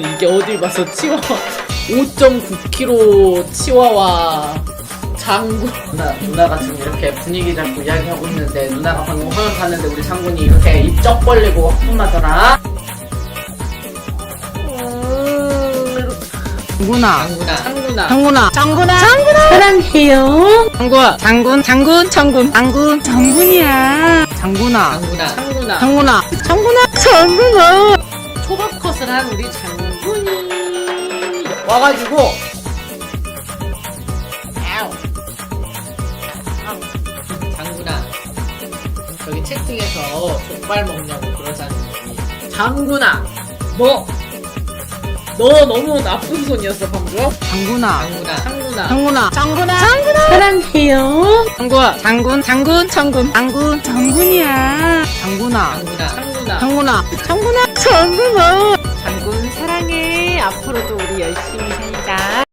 이게 어딜 봐서 치와와 5.9kg 치와와 장군 누나, 누나가 지금 이렇게 분위기 잡고 이야기하고 있는데 누나가 방금 화면 봤는데 우리 장군이 이렇게 입 쩍 벌리고 하품하더라 장군아. 장군아 장군아 장군아. 장군아. 장군아. 사랑해요. 장군. 장군. 장군. 장군. 장군. 장군이야. 장군아. 장군아 장군아 장군아. 장군아. 장군아. 초밥 컷을 한 우리 장군이 와가지고. 장군아 저기 채팅에서 족발 먹냐고 그러자니 장군아 너 너 너무 나쁜 손이었어 방금 장군아. 장군아 장군아 장군아. 장군아. 장군아. 사랑해요. 장군. 장군. 장군. 장군. 장군. 장군이야. 장군아. 장군아 장군아 장군아. 장군아. 장군아. 앞으로도 우리 열심히 살자.